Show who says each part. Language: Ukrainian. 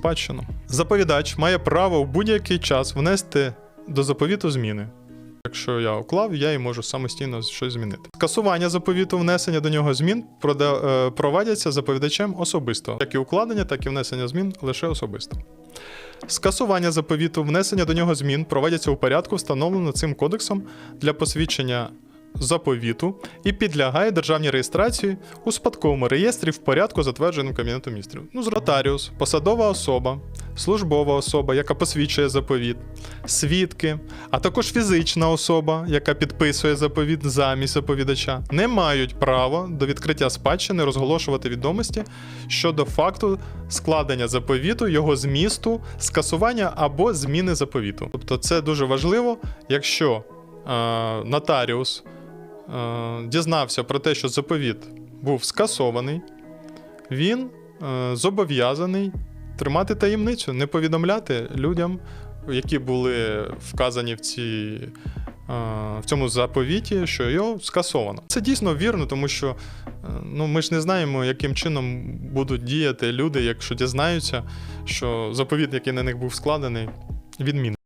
Speaker 1: спадщину. Заповідач має право в будь-який час внести до заповіту зміни. Якщо я уклав, я і можу самостійно щось змінити. Скасування заповіту, внесення до нього змін е, провадяться заповідачем особисто, як і укладення, так і внесення змін лише особисто. Скасування заповіту, внесення до нього змін проводяться у порядку, встановленому цим кодексом для посвідчення заповіту і підлягає державній реєстрації у спадковому реєстрі в порядку, затвердженому Кабінетом міністрів. Ну, з нотаріус, посадова особа, службова особа, яка посвідчує заповіт, свідки, а також фізична особа, яка підписує заповіт замість заповідача, не мають права до відкриття спадщини розголошувати відомості щодо факту складення заповіту, його змісту, скасування або зміни заповіту. Тобто це дуже важливо, якщо е, нотаріус дізнався про те, що заповіт був скасований, він е, зобов'язаний тримати таємницю, не повідомляти людям, які були вказані в цій. е, В цьому заповіті, що його скасовано. Це дійсно вірно, тому що е, ну, ми ж не знаємо, яким чином будуть діяти люди, якщо дізнаються, що заповіт, який на них був складений, відмінний.